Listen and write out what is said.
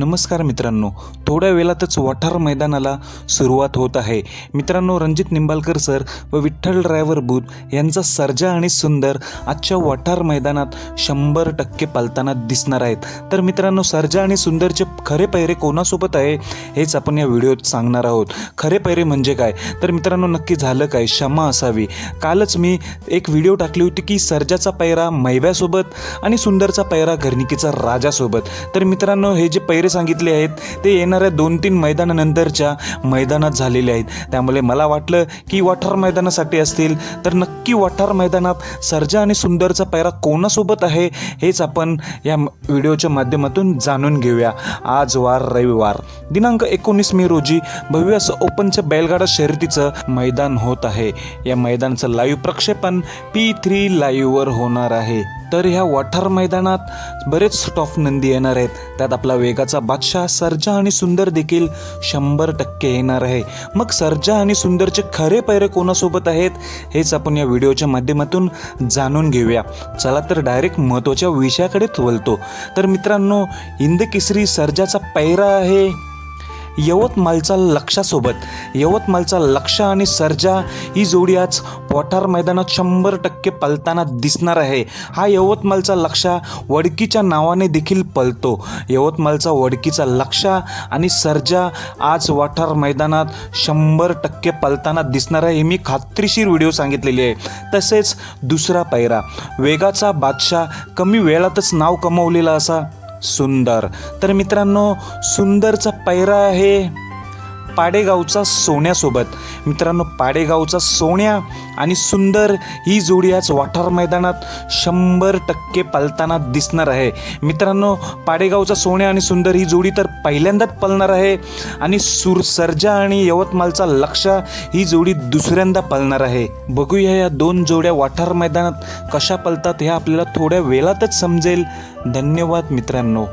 नमस्कार मित्रांनो. थोड्या वेळातच वाठार मैदानाला सुरुवात होत आहे. मित्रांनो रणजित निंबाळकर सर व विठ्ठल ड्रायव्हर बुध यांचा सर्जा आणि सुंदर आजच्या वाठार मैदानात शंभर टक्के पालताना दिसणार आहेत. तर मित्रांनो सर्जा आणि सुंदरचे खरे पैरे कोणासोबत आहे हेच आपण या व्हिडिओत सांगणार आहोत. खरे पैरे म्हणजे काय? तर मित्रांनो नक्की झालं काय? क्षमा असावी. कालच मी एक व्हिडिओ टाकली होती की सर्जाचा पैरा मैब्यासोबत आणि सुंदरचा पैरा घरनिकीचा राजासोबत. तर मित्रांनो हे जे पैरे सांगितले आहेत ते येणाऱ्या दोन तीन मैदानानंतरच्या मैदानात झालेले आहेत. त्यामुळे मला वाटलं की वाठार मैदानासाठी असतील तर नक्की वाठार मैदानात सर्जा आणि सुंदरचा पैरा कोणासोबत आहे हेच आपण या व्हिडिओच्या माध्यमातून जाणून घेऊया. आज वार रविवार दिनांक एकोणीस मे रोजी भव्य असं ओपनच्या बैलगाडा शर्यतीचं मैदान होत आहे. या मैदानाचं लाईव्ह प्रक्षेपण पी थ्री लाईव्हवर होणार आहे. तर ह्या वाठार मैदानात बरेच टॉप नंदी येणार आहेत. त्यात आपला वेगाचा बादशाह सर्जा आणि सुंदर देखील शंभर टक्के येणार आहे. मग सर्जा आणि सुंदरचे खरे पैरे कोणासोबत आहेत हेच आपण या व्हिडिओच्या माध्यमातून जाणून घेऊया. चला तर डायरेक्ट महत्त्वाच्या विषयाकडेच वलतो तर मित्रांनो हिंद केसरी सर्जाचा पैरा आहे. यवतमालचा लक्षासोबत. यवतमालचा लक्ष आणि सर्जा ही जोडी आज पोठार मैदानात शंभर टक्के पलताना दिसणार आहे. हा यवतमालचा लक्षा वडकीच्या नावाने देखील पलतो. यवतमालचा वडकीचा लक्षा आणि सर्जा आज वाठार मैदानात शंभर टक्के पलताना दिसणार आहे. हे मी खात्रीशीर व्हिडिओ सांगितलेली आहे. तसेच दुसरा पैरा वेगाचा बादशाह कमी वेळातच नाव कमवलेला असा सुंदर. तर मित्रांनो सुंदरचा पैरा आहे. पाडेगावचा सोन्यासोबत. मित्रांनो पाडेगावचा सोन्या आणि सुंदर ही जोडी आज वाठार मैदानात शंभर टक्के पलताना दिसणार आहे. मित्रांनो पाडेगावचा सोन्या आणि सुंदर ही जोडी तर पहिल्यांदाच पलणार आहे आणि सुर सर्जा आणि यवतमालचा लक्षा ही जोडी दुसऱ्यांदा पलणार आहे. बघूया या दोन जोड्या वाठार मैदानात कशा पलतात हे आपल्याला थोड्या वेळातच समजेल. धन्यवाद मित्रांनो.